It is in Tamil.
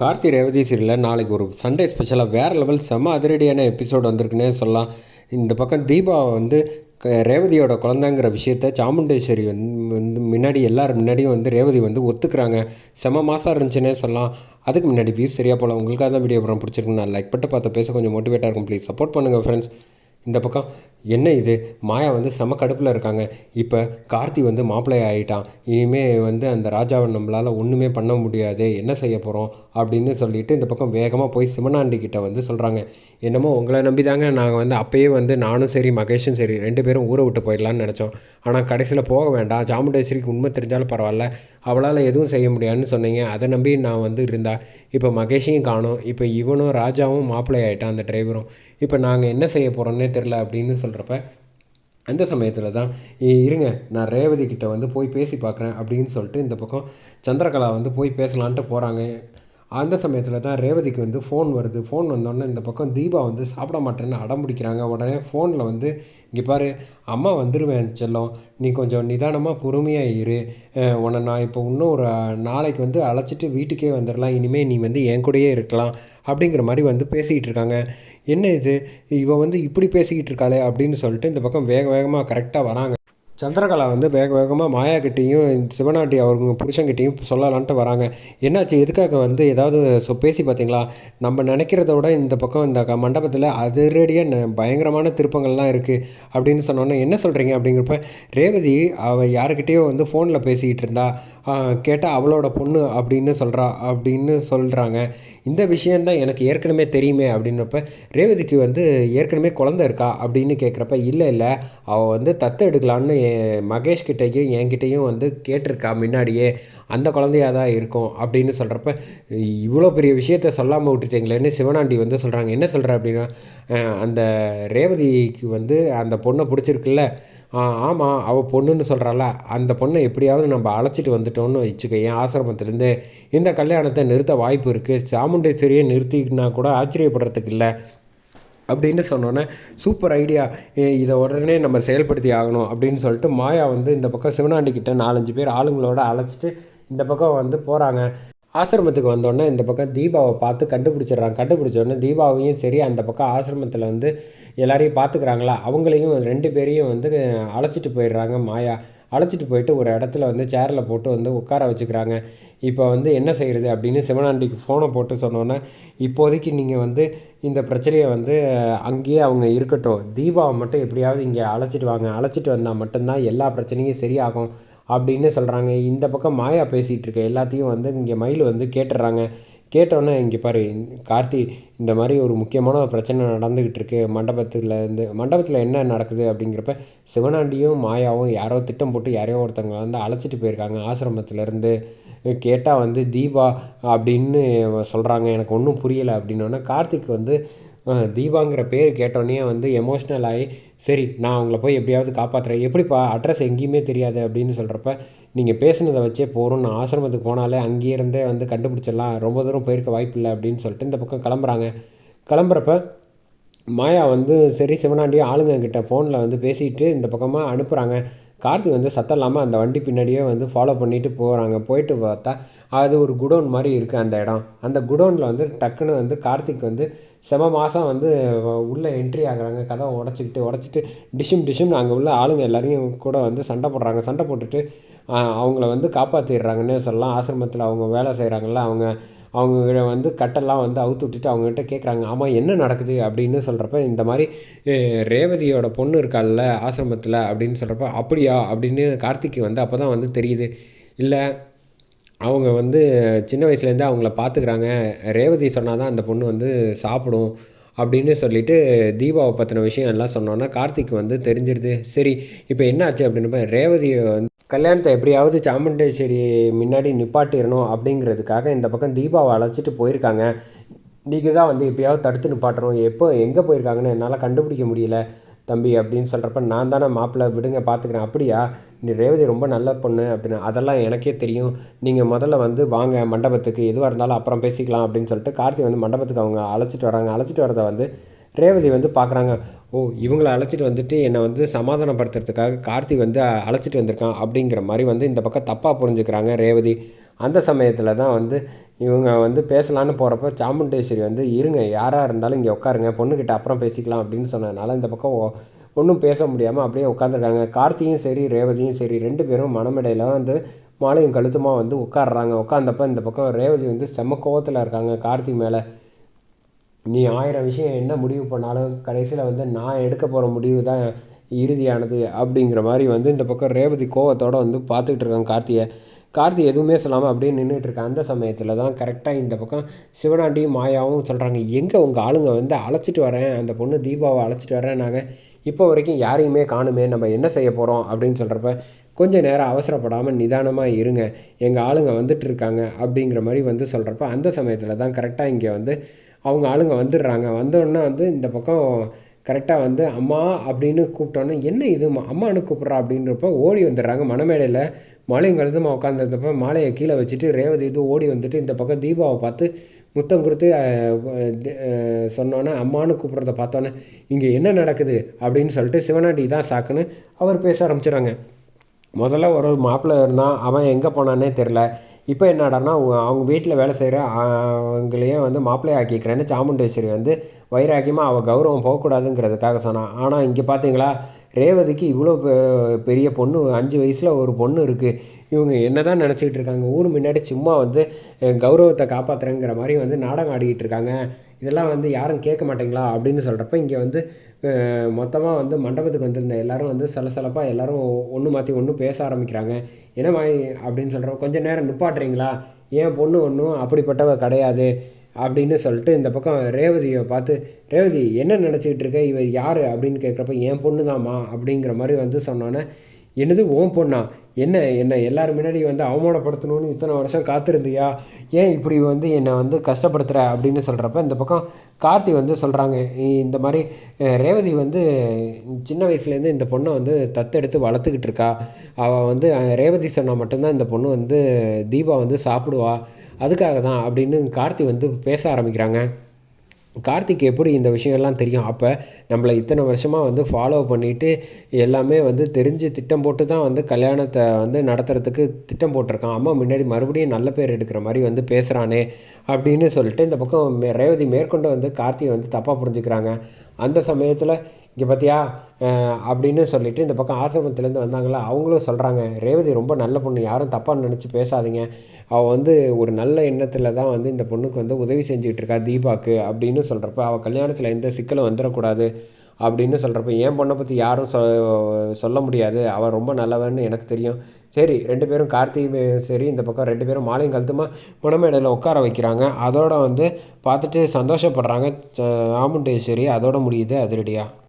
கார்த்தி ரேவதி சீரியலில் நாளைக்கு ஒரு சண்டே ஸ்பெஷலாக வேறு லெவல் செம்ம அதிரடியான எபிசோடு வந்திருக்குன்னே சொல்லலாம். இந்த பக்கம் தீபா வந்து க- ரேவதியோட குழந்தைங்கிற விஷயத்த சாமுண்டேஸ்வரி வந்து வந்து முன்னாடி எல்லாரும் முன்னாடியும் வந்து ரேவதி வந்து ஒத்துக்கிறாங்க. செம மாதம் இருந்துச்சுன்னே சொல்லலாம். அதுக்கு முன்னாடி வியூஸ் சரியாக போகலாம் உங்களுக்காக தான் வீடியோ அப்புறம் பிடிச்சிருக்குன்னு நான் லைக் பட்டு பார்த்து பேச கொஞ்சம் மோட்டிவேட்டாக இருக்கும். ப்ளீஸ் சப்போர்ட் பண்ணுங்கள் ஃப்ரெண்ட்ஸ் இந்த பக்கம் என்ன இது? மாயா வந்து செம கடுப்பில் இருக்காங்க. இப்போ கார்த்தி வந்து மாப்பிள்ளை ஆகிட்டான் இனிமேல் வந்து அந்த ராஜாவை நம்மளால் ஒன்றுமே பண்ண முடியாது. என்ன செய்ய போகிறோம் அப்படின்னு சொல்லிட்டு இந்த பக்கம் வேகமாக போய் சிவனாண்டிக்கிட்ட வந்து சொல்கிறாங்க என்னமோ உங்களை நம்பி தாங்க நாங்கள் வந்து அப்பயே வந்து நானும் சரி மகேஷும் சரி ரெண்டு பேரும் ஊரை விட்டு போயிடலான்னு நினச்சோம். ஆனால் கடைசியில் போக வேண்டாம். சாமுண்டேஸ்வரிக்கு உண்மை தெரிஞ்சாலும் பரவாயில்ல. அவளால் எதுவும் செய்ய முடியாதுன்னு சொன்னீங்க. அதை நம்பி நான் வந்து இருந்தா இப்போ மகேஷையும் காணும். இப்போ இவனும் ராஜாவும் மாப்பிள்ளை ஆகிட்டான் அந்த டிரைவரும் இப்போ நாங்கள் என்ன செய்ய போகிறோன்னே தெரில அப்படின்னு சொல்கிறப்ப அந்த சமயத்தில் தான் இருங்க நான் ரேவதி கிட்ட வந்து போய் பேசி பார்க்குறேன் அப்படின்னு சொல்லிட்டு இந்த பக்கம் சந்திரகலா வந்து போய் பேசலான்ட்டு போகிறாங்க அந்த சமயத்தில் தான் ரேவதிக்கு வந்து ஃபோன் வருது. ஃபோன் வந்தோடனே இந்த பக்கம் தீபா வந்து சாப்பிட மாட்டேன்னு அடம் பிடிக்கிறாங்க. உடனே ஃபோனில் வந்து இங்கே பாரு அம்மா வந்துடுவேன் செல்லம். நீ கொஞ்சம் நிதானமாக பொறுமையாக இரு. அஹ் உன்னை நான் இப்போ இன்னும் ஒரு நாளைக்கு வந்து அழைச்சிட்டு வீட்டுக்கே வந்துடலாம் இனிமேல் நீ வந்து என் கூடயே இருக்கலாம். அப்படிங்கிற மாதிரி வந்து பேசிக்கிட்டு இருக்காங்க. என்ன இது? இவன் வந்து இப்படி பேசிக்கிட்டு இருக்காளே? அப்படின்னு சொல்லிட்டு இந்த பக்கம் வேக வேகமாக கரெக்டாக வராங்க. சந்திரகலா வந்து வேக வேகமாக மாயாக்கிட்டேயும் சிவனாட்டி அவங்க புருஷங்கிட்டையும் சொல்லலான்ட்டு வராங்க. என்னாச்சு? எதுக்காக வந்து ஏதாவது சொ பேசி பார்த்தீங்களா நம்ம நினைக்கிறத விட இந்த பக்கம் இந்த மண்டபத்தில் அதிரடியாக ந- பயங்கரமான திருப்பங்கள்லாம் இருக்குது அப்படின்னு சொன்னோன்னே என்ன சொல்கிறீங்க அப்படிங்கிறப்ப ரேவதி அவள் யாருக்கிட்டேயோ வந்து ஃபோனில் பேசிக்கிட்டு இருந்தா கேட்டால் அவளோட பொண்ணு அப்படின்னு சொல்கிறா அப்படின்னு சொல்கிறாங்க இந்த விஷயந்தான் எனக்கு ஏற்கனவே தெரியுமே அப்படின்னப்ப ரேவதிக்கு வந்து ஏற்கனவே குழந்த இருக்கா அப்படின்னு கேட்குறப்ப இல்லை இல்லை அவள் வந்து தத்து எடுக்கலான்னு என் மகேஷ் கிட்டேயும் வந்து கேட்டிருக்கா முன்னாடியே. அந்த குழந்தையாக தான் இருக்கும் அப்படின்னு சொல்கிறப்ப இவ்வளோ பெரிய விஷயத்த சொல்லாமல் விட்டுட்டீங்களேன்னு சிவனாண்டி வந்து சொல்கிறாங்க என்ன சொல்கிற அப்படின்னா அந்த ரேவதிக்கு வந்து அந்த பொண்ணை பிடிச்சிருக்குல்ல? ஆமாம் அவள் பொண்ணுன்னு சொல்கிறாள அந்த பொண்ணை எப்படியாவது நம்ம அழைச்சிட்டு வந்துட்டு வச்சுக்க என் ஆசிரமத்துலேருந்து இந்த கல்யாணத்தை நிறுத்த வாய்ப்பு இருக்குது சாமுண்டேஸ்வரியை நிறுத்தினா கூட ஆச்சரியப்படுறதுக்கு இல்லை. அப்படின்னு சொன்னோன்னே சூப்பர் ஐடியா. இதை உடனே நம்ம செயல்படுத்தி ஆகணும். அப்படின்னு சொல்லிட்டு மாயா வந்து இந்த பக்கம் சிவனாண்டிக்கிட்ட நாலஞ்சு பேர் ஆளுங்களோட அழைச்சிட்டு இந்த பக்கம் வந்து போகிறாங்க ஆசிரமத்துக்கு வந்தோடனே இந்த பக்கம் தீபாவை பார்த்து கண்டுபிடிச்சிடுறாங்க. கண்டுபிடிச்சோடனே தீபாவையும் சரி அந்த பக்கம் ஆசிரமத்தில் வந்து எல்லாரையும் பார்த்துக்கிறாங்களா? அவங்களையும் ரெண்டு பேரையும் வந்து அழைச்சிட்டு போயிடுறாங்க மாயா. அழைச்சிட்டு போயிட்டு ஒரு இடத்துல வந்து சேரில் போட்டு வந்து உட்கார வச்சுக்கிறாங்க. இப்போ வந்து என்ன செய்கிறது அப்படின்னு சிவனாண்டிக்கு ஃபோனை போட்டு சொன்னோன்னே இப்போதைக்கு நீங்கள் வந்து இந்த பிரச்சனையை வந்து அங்கேயே அவங்க இருக்கட்டும். தீபாவை மட்டும் எப்படியாவது இங்கே அழைச்சிட்டு வாங்க. அழைச்சிட்டு வந்தால் மட்டும்தான் எல்லா பிரச்சனையும் சரியாகும் அப்படின்னு சொல்கிறாங்க இந்த பக்கம் மாயா பேசிகிட்டு இருக்க எல்லாத்தையும் வந்து இங்கே மயில் வந்து கேட்டுடுறாங்க. கேட்டோன்னே இங்கே பாரு கார்த்தி இந்த மாதிரி ஒரு முக்கியமான ஒரு பிரச்சனை நடந்துக்கிட்டு இருக்கு. மண்டபத்தில் இருந்து மண்டபத்தில் என்ன நடக்குது அப்படிங்கிறப்ப சிவனாண்டியும் மாயாவும் யாரோ திட்டம் போட்டு யாரையோ ஒருத்தவங்க வந்து அழைச்சிட்டு போயிருக்காங்க ஆசிரமத்திலேருந்து கேட்டால் வந்து தீபா அப்படின்னு சொல்கிறாங்க எனக்கு ஒன்றும் புரியலை அப்படின்னோடனே கார்த்திக் வந்து தீபாங்கிற பேர் கேட்டோன்னே வந்து எமோஷ்னல் ஆகி சரி நான் அவங்கள போய் எப்படியாவது காப்பாற்றுறேன் எப்படிப்பா அட்ரஸ் எங்கேயுமே தெரியாது அப்படின்னு சொல்கிறப்ப நீங்கள் பேசுனதை வச்சே போகிறோம் நான் ஆசிரமத்துக்கு போனாலே அங்கேயே இருந்தே வந்து கண்டுபிடிச்சிடலாம். ரொம்ப தூரம் போயிருக்க வாய்ப்பில்லை அப்படின்னு சொல்லிட்டு இந்த பக்கம் கிளம்புறாங்க. கிளம்புறப்ப மாயா வந்து சரி சிவனாண்டி ஆளுங்க கிட்ட ஃபோனில் வந்து பேசிட்டு இந்த பக்கமாக அனுப்புகிறாங்க கார்த்திக் வந்து சத்தம் இல்லாமல் அந்த வண்டி பின்னாடியே வந்து ஃபாலோ பண்ணிட்டு போகிறாங்க போயிட்டு பார்த்தா அது ஒரு குடோன் மாதிரி இருக்குது அந்த இடம். அந்த குடோனில் வந்து டக்குன்னு வந்து கார்த்திக் வந்து செம மாதம் வந்து உள்ளே என்ட்ரி ஆகுறாங்க. கதவை உடச்சிக்கிட்டு உடச்சிட்டு டிஷும் டிஷும் அங்கே உள்ள ஆளுங்க எல்லாரையும் கூட வந்து சண்டை போடுறாங்க. சண்டை போட்டுட்டு அவங்கள வந்து காப்பாற்றிடுறாங்கன்னே சொல்லலாம். ஆசிரமத்தில் அவங்க வேலை செய்கிறாங்கல்ல அவங்க அவங்க வந்து கட்டெல்லாம் வந்து அவுத்து விட்டுட்டு அவங்ககிட்ட கேட்குறாங்க ஆமாம் என்ன நடக்குது? அப்படின்னு சொல்கிறப்ப இந்த மாதிரி ரேவதியோட பொண்ணு இருக்கால்ல ஆசிரமத்தில் அப்படின்னு சொல்கிறப்ப அப்படியா? அப்படின்னு கார்த்திக்கு வந்து அப்போ தான் வந்து தெரியுது. இல்லை அவங்க வந்து சின்ன வயசுலேருந்தே அவங்கள பார்த்துக்கிறாங்க ரேவதி சொன்னால் தான் அந்த பொண்ணு வந்து சாப்பிடும் அப்படின்னு சொல்லிட்டு தீபாவை பற்றின விஷயம் எல்லாம் சொன்னோன்னா கார்த்திக் வந்து தெரிஞ்சிருது. சரி இப்போ என்ன ஆச்சு அப்படின்னப்ப ரேவதியை வந்து கல்யாணத்தை எப்படியாவது சாமுண்டேஸ்வரி முன்னாடி நிப்பாட்டிடணும் அப்படிங்கிறதுக்காக இந்த பக்கம் தீபாவை அழைச்சிட்டு போயிருக்காங்க. நீங்கள் தான் வந்து எப்படியாவது தடுத்து நிப்பாட்டணும். எப்போ எங்கே போயிருக்காங்கன்னு என்னால் கண்டுபிடிக்க முடியல. தம்பி அப்படின்னு சொல்கிறப்ப நான் தானே மாப்பிள்ளை விடுங்க பார்த்துக்கிறேன் அப்படியா? நீ ரேவதி ரொம்ப நல்ல பொண்ணு அப்படின்னு. அதெல்லாம் எனக்கே தெரியும். நீங்கள் முதல்ல வந்து வாங்க மண்டபத்துக்கு. எதுவாக இருந்தாலும் அப்புறம் பேசிக்கலாம் அப்படின்னு சொல்லிட்டு கார்த்தி வந்து மண்டபத்துக்கு அவங்க அழைச்சிட்டு வராங்க. அழைச்சிட்டு வரதை வந்து ரேவதி வந்து பார்க்குறாங்க ஓ இவங்கள அழைச்சிட்டு வந்துட்டு என்னை வந்து சமாதானப்படுத்துறதுக்காக கார்த்தி வந்து அழைச்சிட்டு வந்திருக்கான் அப்படிங்கிற மாதிரி வந்து இந்த பக்கம் தப்பாக புரிஞ்சுக்கிறாங்க ரேவதி. அந்த சமயத்தில் தான் வந்து இவங்க வந்து பேசலான்னு போகிறப்ப சாமுண்டேஸ்வரி வந்து இருங்க யாராக இருந்தாலும் இங்கே உட்காருங்க பொண்ணுக்கிட்ட அப்புறம் பேசிக்கலாம் அப்படின்னு சொன்னதுனால இந்த பக்கம் ஒன்றும் பேச முடியாமல் அப்படியே உட்காந்துருக்காங்க கார்த்தியும் சரி ரேவதியும் சரி ரெண்டு பேரும் மனமடையில் வந்து மாலையும் கழுத்துமாக வந்து உட்காடுறாங்க உட்காந்தப்ப இந்த பக்கம் ரேவதி வந்து செம்ம கோவத்தில் இருக்காங்க கார்த்தி மேலே. நீ ஆயிரம் விஷயம் என்ன முடிவு பண்ணாலும் கடைசியில் வந்து நான் எடுக்க போகிற முடிவு தான் இறுதியானது அப்படிங்கிற மாதிரி வந்து இந்த பக்கம் ரேவதி கோவத்தோடு வந்து பார்த்துக்கிட்டு இருக்காங்க கார்த்தியை. கார்த்தி எதுவுமே சொல்லாமல் அப்படியே நின்றுட்டுருக்க அந்த சமயத்தில் தான் கரெக்டாக இந்த பக்கம் சிவனாண்டியும் மாயாவும் சொல்கிறாங்க எங்கே உங்கள் ஆளுங்க வந்து அழைச்சிட்டு வரேன். அந்த பொண்ணு தீபாவை அழைச்சிட்டு வரேன் நாங்கள் இப்போ வரைக்கும் யாரையுமே காணுமே. நம்ம என்ன செய்ய போகிறோம் அப்படின்னு சொல்கிறப்ப கொஞ்சம் நேரம் அவசரப்படாமல் நிதானமாக இருங்க. எங்கள் ஆளுங்க வந்துட்டு இருக்காங்க. அப்படிங்கிற மாதிரி வந்து சொல்கிறப்ப அந்த சமயத்தில் தான் கரெக்டாக இங்கே வந்து அவங்க ஆளுங்க வந்துடுறாங்க. வந்தோடனே வந்து இந்த பக்கம் கரெக்டாக வந்து அம்மா அப்படின்னு கூப்பிட்டோன்னே என்ன இது? அம்மானு கூப்பிட்றா அப்படின்றப்ப ஓடி வந்துடுறாங்க. மணமேடையில் மாலையும் கழுதுமா உட்காந்துருந்தப்ப மாலையை கீழே வச்சுட்டு ரேவதி இது ஓடி வந்துட்டு இந்த பக்கம் தீபாவை பார்த்து முத்தம் கொடுத்து சொன்னோன்னே அம்மானு கூப்பிட்றத பார்த்தோன்னே இங்கே என்ன நடக்குது? அப்படின்னு சொல்லிட்டு சிவனாண்டி தான் சாக்குன்னு அவர் பேச ஆரம்பிச்சிடுறாங்க முதல்ல ஒரு மாப்பிள்ளை இருந்தான். அவன் எங்கே போனானே தெரில இப்போ என்னடான்னா அவங்க வீட்டில் வேலை செய்கிற அவங்களையே வந்து மாப்பிள்ளை ஆக்கிக்கிறேன்னு சாமுண்டேஸ்வரி வந்து வைராக்கியமாக அவள் கௌரவம் போகக்கூடாதுங்கிறதுக்காக சொன்னான் ஆனால் இங்கே பார்த்தீங்களா ரேவதிக்கு இவ்வளோ பெரிய பொண்ணு அஞ்சு வயசில் ஒரு பொண்ணு இருக்குது இவங்க என்ன தான் நினச்சிக்கிட்டு இருக்காங்க ஊர் முன்னாடி சும்மா வந்து கௌரவத்தை காப்பாற்றுறேங்கிற மாதிரி வந்து நாடகம் ஆடிக்கிட்டு இருக்காங்க. இதெல்லாம் வந்து யாரும் கேட்க மாட்டேங்களா அப்படின்னு சொல்கிறப்ப இங்கே வந்து மொத்தமாக வந்து மண்டபத்துக்கு வந்திருந்த எல்லோரும் வந்து சலசலப்பாக எல்லோரும் ஒன்று மாற்றி ஒன்று பேச ஆரம்பிக்கிறாங்க. என்ன மாதிரி அப்படின்னு சொல்கிறோம் கொஞ்சம் நேரம் நிப்பாட்டுறீங்களா? ஏன் பொண்ணு ஒன்றும் அப்படிப்பட்டவ கிடையாது? அப்படின்னு சொல்லிட்டு இந்த பக்கம் ரேவதியை பார்த்து ரேவதி என்ன நினச்சிக்கிட்டு இருக்க? இவ யார்? அப்படின்னு கேட்குறப்ப என் பொண்ணு தாம்மா அப்படிங்கிற மாதிரி வந்து சொன்னோன்னே என்னது ஓம் பொண்ணா? என்ன என்னை எல்லோரும் முன்னாடி வந்து அவமானப்படுத்தணும்னு இத்தனை வருஷம் காத்திருந்தியா? ஏன் இப்படி வந்து என்னை வந்து கஷ்டப்படுத்துகிற அப்படின்னு சொல்கிறப்ப இந்த பக்கம் கார்த்தி வந்து சொல்கிறாங்க இந்த மாதிரி ரேவதி வந்து சின்ன வயசுலேருந்து இந்த பொண்ணை வந்து தத்தெடுத்து வளர்த்துக்கிட்டு இருக்கா. அவள் வந்து ரேவதி சொன்னால் மட்டும்தான் இந்த பொண்ணு வந்து தீபா வந்து சாப்பிடுவா. அதுக்காக தான் அப்படின்னு கார்த்தி வந்து பேச ஆரம்பிக்கிறாங்க. கார்த்திக் எப்படி இந்த விஷயம்லாம் தெரியும்? அப்போ நம்மளை இத்தனை வருஷமாக வந்து ஃபாலோ பண்ணிவிட்டு எல்லாமே வந்து தெரிஞ்சு திட்டம் போட்டு தான் வந்து கல்யாணத்தை வந்து நடத்துகிறதுக்கு திட்டம் போட்டிருக்கான். அம்மா முன்னாடி மறுபடியும் நல்ல பேர் எடுக்கிற மாதிரி வந்து பேசுகிறானே அப்படின்னு சொல்லிட்டு இந்த பக்கம் ரேவதி மேற்கொண்டு வந்து கார்த்தியை வந்து தப்பாக புரிஞ்சுக்கிறாங்க. அந்த சமயத்தில் இங்கே பார்த்தியா அப்படின்னு சொல்லிவிட்டு இந்த பக்கம் ஆசிரமத்துலேருந்து வந்தாங்களா அவங்களும் சொல்கிறாங்க ரேவதி ரொம்ப நல்ல பொண்ணு யாரும் தப்பாக நினச்சி பேசாதீங்க. அவள் வந்து ஒரு நல்ல எண்ணத்தில் தான் வந்து இந்த பொண்ணுக்கு வந்து உதவி செஞ்சுக்கிட்டு இருக்கா தீபாக்கு அப்படின்னு சொல்கிறப்ப அவள் கல்யாணத்தில் எந்த சிக்கலும் வந்துடக்கூடாது அப்படின்னு சொல்கிறப்ப என் பொண்ணை பற்றி யாரும் சொ சொல்ல முடியாது. அவள் ரொம்ப நல்லவன்னு எனக்கு தெரியும். சரி ரெண்டு பேரும் கார்த்திகை சரி இந்த பக்கம் ரெண்டு பேரும் மாலையும் கழுத்துமா முனமேடையில் உட்கார வைக்கிறாங்க. அதோட வந்து பார்த்துட்டு சந்தோஷப்படுறாங்க சாமுண்டேஸ்வரி அதோட முடியுது அதிரடியாக